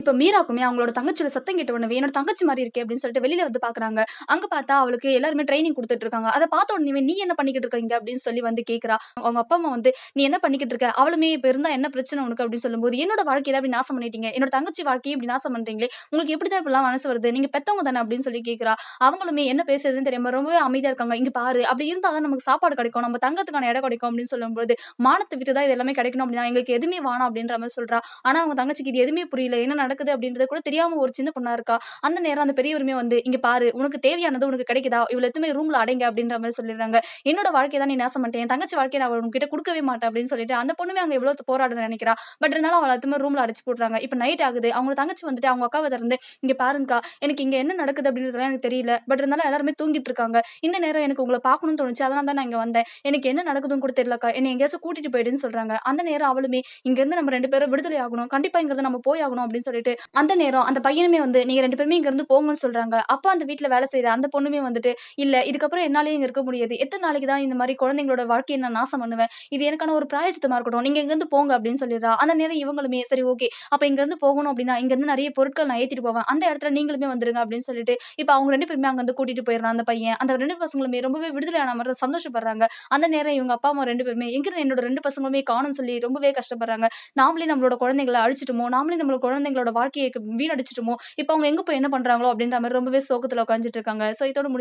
இப்போ மீராக்குமே அவங்களோட தங்கச்சியோட சத்தம் கேட்ட உடனே என்னோட தங்கச்சி மாதிரி இருக்கே அப்படின்னு சொல்லிட்டு வெளியில வந்து பாக்குறாங்க. அங்க பார்த்தா அவளுக்கு எல்லாருமே ட்ரைனிங் கொடுத்துட்டு இருக்காங்க. அதை பார்த்த உடனே நீ என்ன பண்ணிக்கிட்டு இருக்கீங்க? அப்படின்னு சொல்லி வந்து கேக்குறா. அவங்க அப்பா அம்மா வந்து நீ என்ன பண்ணிக்கிட்டு இருக்க? அவளுமே இப்ப இருந்தா என்ன பிரச்சனை உனக்கு? அப்படின்னு சொல்லும்போது என்னோட வாழ்க்கையை அப்படி நாசம் பண்ணிட்டீங்க. என்னோட தங்கச்சி வாழ்க்கையை இப்படி நாசம் பண்றீங்களே. உங்களுக்கு எப்படி தான் இப்படிலாம் மனசு வருது? நீங்க பெத்தவங்க தானே அப்படின்னு சொல்லி கேக்குறா. அவங்களுமே என்ன பேசுறதுன்னு தெரியாம ரொம்பவே அமைதியா இருக்காங்க. இங்க பாரு. அப்படி இருந்தா தான் நமக்கு சாப்பாடு கிடைக்கும். நம்ம தங்கத்துக்கான இடம் கிடைக்கும். அப்படின்னு சொல்லும்போது மானத்தை வித்து தான் இது எல்லாமே கிடைக்கணும். அப்படின்னா எங்களுக்கு எதுவுமே வேணாம். அப்படின்ற மாதிரி சொல்றா. ஆனா அவங்க தங்கச்சிக்கு இது எதுவுமே புரியல. என்ன நடக்குது அப்படின்றது கூட தெரியாம ஒரு சின்ன பொண்ணா இருக்கா? அந்த நேரம் அந்த பெரியவருமே வந்து இங்க பாரு உனக்கு தேவையானது உனக்கு கிடைக்குதா? இவ்வளவு எதுவுமே ரூம்ல அடைங்க அப்படின்ற மாதிரி சொல்லிடுறாங்க. என்னோட வாழ்க்கையை தான் நீ நாசம் பண்ணிட்டேன் என் தங்கச்சி வாழ்க்கையை நான் உங்ககிட்ட கொடுக்கவே மாட்டேன் அப்படின்னு சொல்லிட்டு அந்த பொண்ணுமே அங்க எவ்வளவு போராட நினைக்கிறா. பட் இருந்தாலும் அவளை எதுவுமே ரூம்ல அடைச்சு போடுறாங்க இப்ப நைட் ஆகுது. அவங்க தங்கச்சி வந்துட்டு அவங்க அக்காவை திறந்து இங்க பாருங்கக்கா எனக்கு இங்க என்ன நடக்குது அப்படின்றதுலாம் எனக்கு தெரியல. பட் இருந்தாலும் எல்லாருமே தூங்கிட்டு இருக்காங்க. இந்த நேரம் எனக்கு உங்களை பார்க்கணும்னு தோணுச்சு. அதனால தான் நான் இங்க வந்தேன். எனக்கு என்ன நடக்குதுன்னு கூட தெரியலக்கா. என்னை எங்கேயாச்சும் கூட்டிட்டு போயிடுன்னு சொல்றாங்க. அந்த நேரம் அவளுமே இங்க இருந்து நம்ம ரெண்டு பேரும் விடுதலை ஆகணும். கண்டிப்பா இங்க இருந்து நம்ம போய் ஆகணும் அப்படின்னு சொல்லிட்டு அந்த நேரம் அந்த பையனுமே வந்து நீங்க ரெண்டு பேருமே இங்க இருந்து போங்கன்னு சொல்றாங்க. அப்ப அந்த வீட்டுல வேலை செய்யற அந்த பொண்ணுமே வந்துட்டு இல்ல இதுக்கப்புறம் என்னாலயும் இங்க இருக்க முடியாது. எத்தனை நாளைக்கு தான் இந்த மாதிரி குழந்தைங்களோட வாழ்க்கையை நான் நாசம் பண்ணுவேன்? இது எனக்கான ஒரு பிராயச்சித்தமா இருக்கட்டும். நீங்க இங்க இருந்து போங்க அப்படின்னு சொல்லிடுறா. அந்த நேரம் இவங்களுமே சரி ஓகே. அப்ப இங்க இருந்து போகணும் அப்படின்னா இங்க இருந்து நிறைய பொருட்கள் நான் ஏத்திட்டு போவேன். அந்த இடத்துல நீங்களுமே வந்துருங்க அப்படின்னு சொல்லிட்டு இப்ப அவங்க ரெண்டு பேருமே அங்க இருந்து கூட்டிட்டு போயிடுறான் அந்த பையன். அந்த ரெண்டு பசங்களுமே ரொம்பவே விடுதலையான மாதிரி சந்தோஷப்படுறாங்க. அந்த நேரம் இவங்க அப்பா அம்மா ரெண்டு பேருமே எங்க என்னோட ரெண்டு பசங்களுமே காணும்னு சொல்லி ரொம்பவே கஷ்டப்படுறாங்க. நாமளே நம்மளோட குழந்தைங்களை அழிச்சிட்டுமோ? நாமளே நம்மளோட குழந்தைங்களோட வாழ்க்கையை வீணடிச்சிட்டுமோ? இப்போ அவங்க எங்க போய் என்ன பண்றாங்களோ அப்படின்ற மாதிரி ரொம்பவே சோகத்துல உட்காந்துட்டு இருக்காங்க. ஸோ இதோட முடிஞ்சு